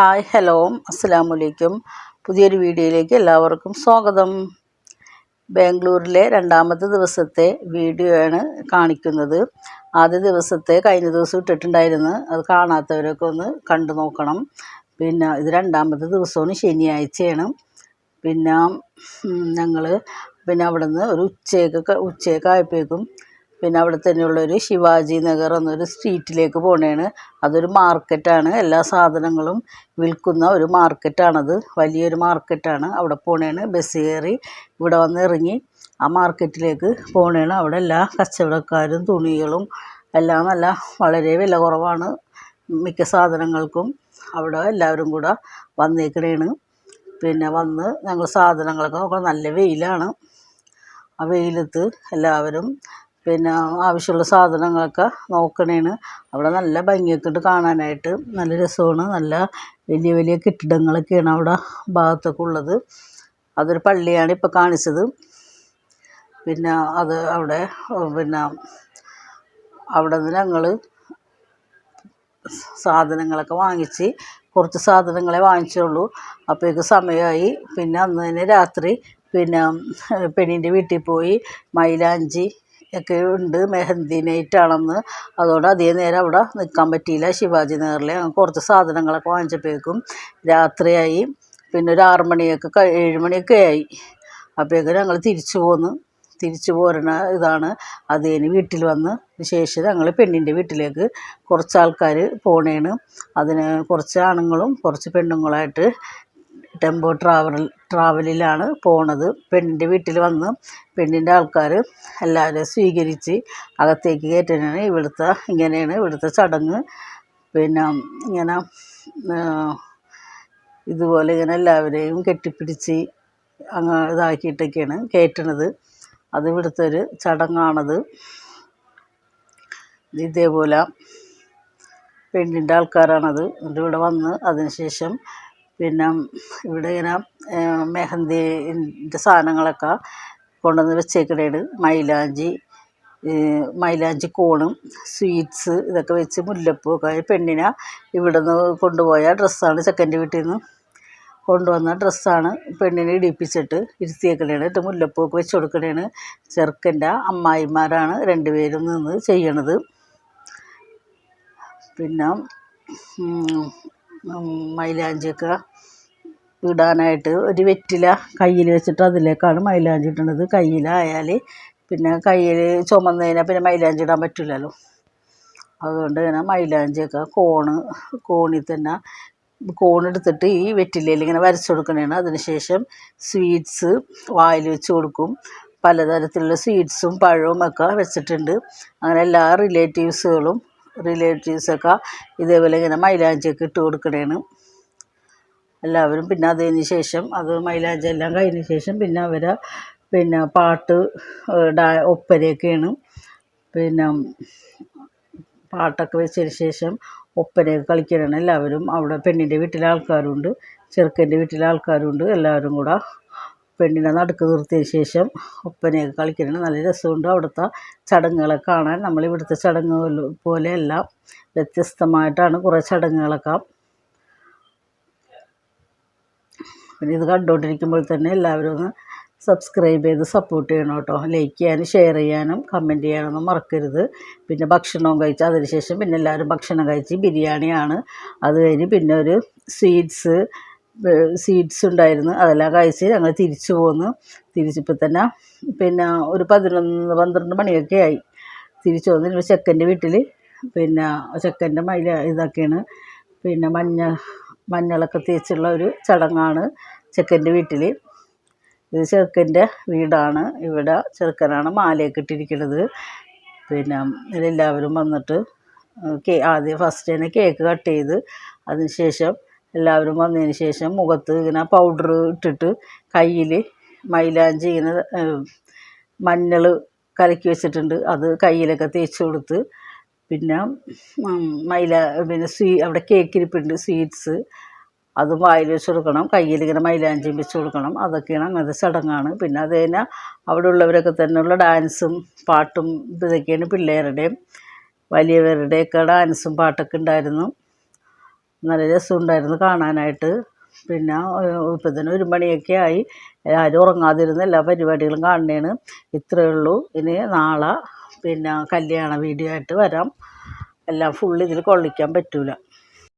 Hi hello അസ്സലാമു അലൈക്കും പുതിയൊരു വീഡിയോയിലേക്ക് എല്ലാവർക്കും സ്വാഗതം. ബാംഗ്ലൂരിലെ രണ്ടാമത്തെ ദിവസത്തെ വീഡിയോ ആണ് കാണിക്കുന്നത്. ആദ്യ ദിവസത്തെ കഴിഞ്ഞ ദിവസം ഇട്ടിട്ടുണ്ടായിരുന്നു. അത് കാണാത്തവരൊക്കെ ഒന്ന് കണ്ടു നോക്കണം. പിന്നെ ഇത് രണ്ടാമത്തെ ദിവസമാണ് ശനിയാഴ്ചയാണ്. പിന്നെ ഞങ്ങൾ പിന്നെ അവിടെ നിന്ന് ഒരു ഉച്ചയൊക്കെ ഉച്ചയൊക്കെ ആയപ്പോഴേക്കും പിന്നെ അവിടെ തന്നെയുള്ളൊരു ശിവാജി നഗർ എന്നൊരു സ്ട്രീറ്റിലേക്ക് പോകണേണ് അതൊരു മാർക്കറ്റാണ് എല്ലാ സാധനങ്ങളും വിൽക്കുന്ന ഒരു മാർക്കറ്റാണത് വലിയൊരു മാർക്കറ്റാണ് അവിടെ പോകണേണ് ബസ് കയറി ഇവിടെ വന്ന് ഇറങ്ങി ആ മാർക്കറ്റിലേക്ക് പോകണേണ് അവിടെ എല്ലാ കച്ചവടക്കാരും തുണികളും എല്ലാം നല്ല വളരെ വില കുറവാണ്. മിക്ക സാധനങ്ങൾക്കും അവിടെ എല്ലാവരും കൂടെ വന്നേക്കണേണ്. പിന്നെ വന്ന് ഞങ്ങൾ സാധനങ്ങളൊക്കെ നോക്കണം. നല്ല വെയിലാണ്. ആ വെയിലത്ത് എല്ലാവരും പിന്നെ ആവശ്യമുള്ള സാധനങ്ങളൊക്കെ നോക്കണേണ്. അവിടെ നല്ല ഭംഗിയൊക്കെ ഉണ്ട് കാണാനായിട്ട്. നല്ല രസമാണ്. നല്ല വലിയ വലിയ കെട്ടിടങ്ങളൊക്കെയാണ് അവിടെ ഭാഗത്തൊക്കെ ഉള്ളത്. അതൊരു പള്ളിയാണ് ഇപ്പോൾ കാണിച്ചത്. പിന്നെ അത് അവിടെ പിന്നെ അവിടെ നിന്ന് ഞങ്ങൾ സാധനങ്ങളൊക്കെ വാങ്ങിച്ച് കുറച്ച് സാധനങ്ങളെ വാങ്ങിച്ചുള്ളൂ. അപ്പോഴേക്ക് സമയമായി. പിന്നെ അന്ന് തന്നെ രാത്രി പിന്നെ പെണ്ണിന്റെ വീട്ടിൽ പോയി മൈലാഞ്ചി ഒക്കെ ഉണ്ട് മെഹന്തി നൈറ്റാണെന്ന് അതുകൊണ്ട് അധികം നേരം അവിടെ നിൽക്കാൻ പറ്റിയില്ല. ശിവാജി നഗറിൽ കുറച്ച് സാധനങ്ങളൊക്കെ വാങ്ങിച്ചപ്പോഴേക്കും രാത്രിയായി. പിന്നെ ഒരു ആറ് മണിയൊക്കെ ഏഴ് മണിയൊക്കെ ആയി. അപ്പോഴേക്കും ഞങ്ങൾ തിരിച്ചു പോന്നു. തിരിച്ചു പോരണ ഇതാണ്. അത് കഴിഞ്ഞ് വീട്ടിൽ വന്ന് ശേഷം ഞങ്ങൾ പെണ്ണിന്റെ വീട്ടിലേക്ക് കുറച്ച് ആൾക്കാർ പോണേണ്. അതിന് കുറച്ച് ആണുങ്ങളും കുറച്ച് പെണ്ണുങ്ങളായിട്ട് ടെമ്പോ ട്രാവൽ ട്രാവലിലാണ് പോണത്. പെണ്ണിന്റെ വീട്ടിൽ വന്ന് പെണ്ണിന്റെ ആൾക്കാർ എല്ലാവരെയും സ്വീകരിച്ച് അകത്തേക്ക് കയറ്റാനാണ് ഇവിടുത്തെ ഇങ്ങനെയാണ് ഇവിടുത്തെ ചടങ്ങ്. പിന്നെ ഇങ്ങനെ ഇതുപോലെ ഇങ്ങനെ എല്ലാവരെയും കെട്ടിപ്പിടിച്ച് അങ്ങ് ഇതാക്കിയിട്ടൊക്കെയാണ് കയറ്റണത്. അത് ഇവിടുത്തെ ഒരു ചടങ്ങാണത്. ഇതേപോലെ പെണ്ണിന്റെ ആൾക്കാരാണത്. എന്നിട്ട് ഇവിടെ വന്ന് അതിന് ശേഷം പിന്നെ ഇവിടെ ഇങ്ങനെ മെഹന്തിന്റെ സാധനങ്ങളൊക്കെ കൊണ്ടുവന്ന് വെച്ചേക്കണേണ്. മൈലാഞ്ചി മൈലാഞ്ചി കോണും സ്വീറ്റ്സ് ഇതൊക്കെ വെച്ച് മുല്ലപ്പൂ ഒക്കെ പെണ്ണിനെ ഇവിടെ നിന്ന് കൊണ്ടുപോയ ഡ്രസ്സാണ് ചെക്കന്റെ വീട്ടിൽ നിന്ന് കൊണ്ടുവന്ന ഡ്രസ്സാണ് പെണ്ണിനെ ഇടിപ്പിച്ചിട്ട് ഇരുത്തിയേക്കണേണ്. എന്നിട്ട് മുല്ലപ്പൂ ഒക്കെ വെച്ച് കൊടുക്കണേണ്. ചെറുക്കന്റെ അമ്മായിമാരാണ് രണ്ടുപേരും നിന്ന് ചെയ്യണത്. പിന്നെ മൈലാഞ്ചിയൊക്കെ ഇടാനായിട്ട് ഒരു വെറ്റില കയ്യിൽ വെച്ചിട്ട് അതിലേക്കാണ് മൈലാഞ്ചി ഇടുന്നത്. കയ്യിലായാൽ പിന്നെ കയ്യിൽ ചുമന്നതിനാൽ പിന്നെ മൈലാഞ്ചി ഇടാൻ പറ്റില്ലല്ലോ. അതുകൊണ്ട് ഇങ്ങനെ മൈലാഞ്ചിയൊക്കെ കോണ് കോണിൽ തന്നെ കോണെടുത്തിട്ട് ഈ വെറ്റിലയിൽ ഇങ്ങനെ വരച്ച് കൊടുക്കണതാണ് അതിന് ശേഷം സ്വീറ്റ്സ് വായിൽ വെച്ച് കൊടുക്കും. പലതരത്തിലുള്ള സ്വീറ്റ്സും പഴവും ഒക്കെ വെച്ചിട്ടുണ്ട്. അങ്ങനെ എല്ലാ റിലേറ്റീവ്സുകളും റിലേറ്റീവ്സൊക്കെ ഇതേപോലെ ഇങ്ങനെ മൈലാഞ്ചിയൊക്കെ ഇട്ട് കൊടുക്കണതാണ് എല്ലാവരും പിന്നെ അതിന് ശേഷം അത് മൈലാഞ്ചി എല്ലാം കഴിഞ്ഞ ശേഷം പിന്നെ അവരെ പിന്നെ പാട്ട് ഡാ ഒപ്പനയൊക്കെയാണ്. പിന്നെ പാട്ടൊക്കെ വെച്ചതിന് ശേഷം ഒപ്പനയൊക്കെ കളിക്കാനാണ് എല്ലാവരും. അവിടെ പെണ്ണിന്റെ വീട്ടിലെ ആൾക്കാരുണ്ട് ചെറുക്കന്റെ വീട്ടിലെ ആൾക്കാരുണ്ട് എല്ലാവരും കൂടെ പെണ്ണിനെ നടുക്ക് നിർത്തിയതിന് ശേഷം ഒപ്പനയൊക്കെ കളിക്കുന്നത് നല്ല രസമുണ്ട്. അവിടുത്തെ ചടങ്ങുകളെ കാണാൻ നമ്മൾ ഇവിടുത്തെ ചടങ്ങുകൾ പോലെയല്ല വ്യത്യസ്തമായിട്ടാണ് കുറേ ചടങ്ങുകളൊക്കെ. പിന്നെ ഇത് കണ്ടുകൊണ്ടിരിക്കുമ്പോൾ തന്നെ എല്ലാവരും ഒന്ന് സബ്സ്ക്രൈബ് ചെയ്ത് സപ്പോർട്ട് ചെയ്യണം കേട്ടോ. ലൈക്ക് ചെയ്യാനും ഷെയർ ചെയ്യാനും കമന്റ് ചെയ്യാനൊന്നും മറക്കരുത്. പിന്നെ ഭക്ഷണവും കഴിച്ച് അതിന് ശേഷം പിന്നെ എല്ലാവരും ഭക്ഷണം കഴിച്ച് ബിരിയാണിയാണ്. അത് കഴിഞ്ഞ് പിന്നെ ഒരു സ്വീറ്റ്സ് സ്വീറ്റ്സ് ഉണ്ടായിരുന്നു. അതെല്ലാം കഴിച്ച് ഞങ്ങൾ തിരിച്ചു പോന്നു. തിരിച്ചപ്പോൾ തന്നെ പിന്നെ ഒരു പതിനൊന്ന് പന്ത്രണ്ട് മണിയൊക്കെ ആയി. തിരിച്ചു പോന്നു ചെക്കന്റെ വീട്ടിൽ പിന്നെ ചെക്കന്റെ മൈല ഇതൊക്കെയാണ്. പിന്നെ മഞ്ഞ മഞ്ഞളൊക്കെ തേച്ചുള്ള ഒരു ചടങ്ങാണ് ചെക്കന്റെ വീട്ടിൽ ഇത് ചെറുക്കന്റെ വീടാണ്. ഇവിടെ ചെറുക്കനാണ് മാലയൊക്കെ ഇട്ടിരിക്കുന്നത് പിന്നെ ഇതെല്ലാവരും വന്നിട്ട് കേ ആദ്യം ഫസ്റ്റ് തന്നെ കേക്ക് കട്ട് ചെയ്ത് അതിന് ശേഷം എല്ലാവരും വന്നതിന് ശേഷം മുഖത്ത് ഇങ്ങനെ പൗഡർ ഇട്ടിട്ട് കയ്യിൽ മൈലാഞ്ചി ഇങ്ങനെ മഞ്ഞൾ കലക്കി വെച്ചിട്ടുണ്ട്. അത് കയ്യിലൊക്കെ തേച്ച് കൊടുത്ത് പിന്നെ മൈല പിന്നെ സ്വീ അവിടെ കേക്ക് ഇരിപ്പുണ്ട് സ്വീറ്റ്സ് അത് വായിൽ വെച്ച് കൊടുക്കണം കയ്യിൽ ഇങ്ങനെ മൈലാഞ്ചിയും വെച്ച് കൊടുക്കണം. അതൊക്കെയാണ് അങ്ങനത്തെ ചടങ്ങാണ്. പിന്നെ അത് കഴിഞ്ഞാൽ അവിടെ ഉള്ളവരൊക്കെ തന്നെയുള്ള ഡാൻസും പാട്ടും ഇതൊക്കെയാണ് പിള്ളേരുടെയും വലിയവരുടെയൊക്കെ ഡാൻസും പാട്ടൊക്കെ ഉണ്ടായിരുന്നു. നല്ല രസമുണ്ടായിരുന്നു കാണാനായിട്ട്. പിന്നെ ഇപ്പം തന്നെ ഒരു മണിയൊക്കെ ആയി. ആരും ഉറങ്ങാതിരുന്ന് എല്ലാ പരിപാടികളും കാണണേണ്. ഇത്രയേ ഉള്ളൂ. ഇനി നാളെ പിന്നെ കല്യാണ വീഡിയോ ആയിട്ട് വരാം. എല്ലാം ഫുൾ ഇതിൽ കൊള്ളിക്കാൻ പറ്റൂല.